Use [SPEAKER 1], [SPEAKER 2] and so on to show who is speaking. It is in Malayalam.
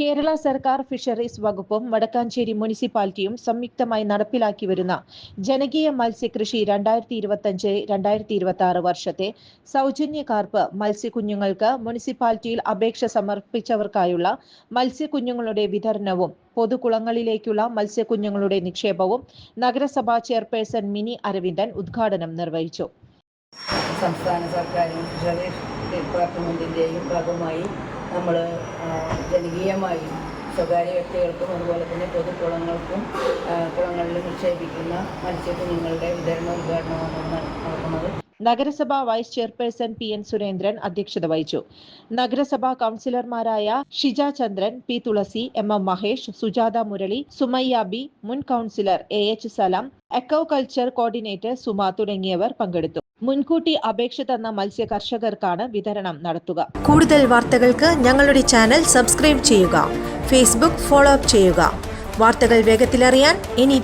[SPEAKER 1] Kerala സർക്കാർ ഫിഷറീസ് വകുപ്പും വടക്കാഞ്ചേരി മുനിസിപ്പാലിറ്റിയും സംയുക്തമായി നടപ്പിലാക്കി വരുന്ന ജനകീയ മത്സ്യകൃഷി രണ്ടായിരത്തി ഇരുപത്തഞ്ച് രണ്ടായിരത്തി ഇരുപത്തി ആറ് വർഷത്തെ സൗജന്യ കാർപ്പ് മത്സ്യക്കുഞ്ഞുങ്ങൾക്ക് മുനിസിപ്പാലിറ്റിയിൽ അപേക്ഷ സമർപ്പിച്ചവർക്കായുള്ള മത്സ്യക്കുഞ്ഞുങ്ങളുടെ വിതരണവും പൊതുകുളങ്ങളിലേക്കുള്ള മത്സ്യക്കുഞ്ഞുങ്ങളുടെ നിക്ഷേപവും നഗരസഭാ ചെയർപേഴ്സൺ മിനി അരവിന്ദൻ ഉദ്ഘാടനം നിർവഹിച്ചു.
[SPEAKER 2] സംസ്ഥാന സർക്കാരും ഫിഷറീസ് ഡിപ്പാർട്ട്മെന്റിന്റെയും ഭാഗമായി നമ്മൾ ജനകീയമായി സ്വകാര്യ വ്യക്തികൾക്കും അതുപോലെ തന്നെ പൊതുകുളങ്ങൾക്കും കുളങ്ങളിൽ നിക്ഷേപിക്കുന്ന മത്സ്യക്കുഞ്ഞുങ്ങളുടെ വിതരണ ഉദ്ഘാടനമാണ് നടക്കുന്നത്.
[SPEAKER 1] നഗരസഭ vice chairperson P N Surendran അധ്യക്ഷത വഹിച്ചു. നഗരസഭാ കൗൺസിലർമാരായ Shija Chandran P Thulasi M M Mahesh Sujatha Murali Sumayya B മുൻ councillor A H Salam aquaculture coordinator Suma തുടങ്ങിയവർ പങ്കെടുത്തു. മുൻകൂട്ടി അപേക്ഷ തന്ന മത്സ്യ കർഷകർക്കാണ് വിതരണം നടത്തുക.
[SPEAKER 3] കൂടുതൽ വാർത്തകൾക്ക് ഞങ്ങളുടെ ചാനൽ സബ്സ്ക്രൈബ് ചെയ്യുക. ഫേസ്ബുക്ക് ഫോളോ അപ്പ് ചെയ്യുക. വാർത്തകൾ വേഗത്തിലറിയാൻ എനി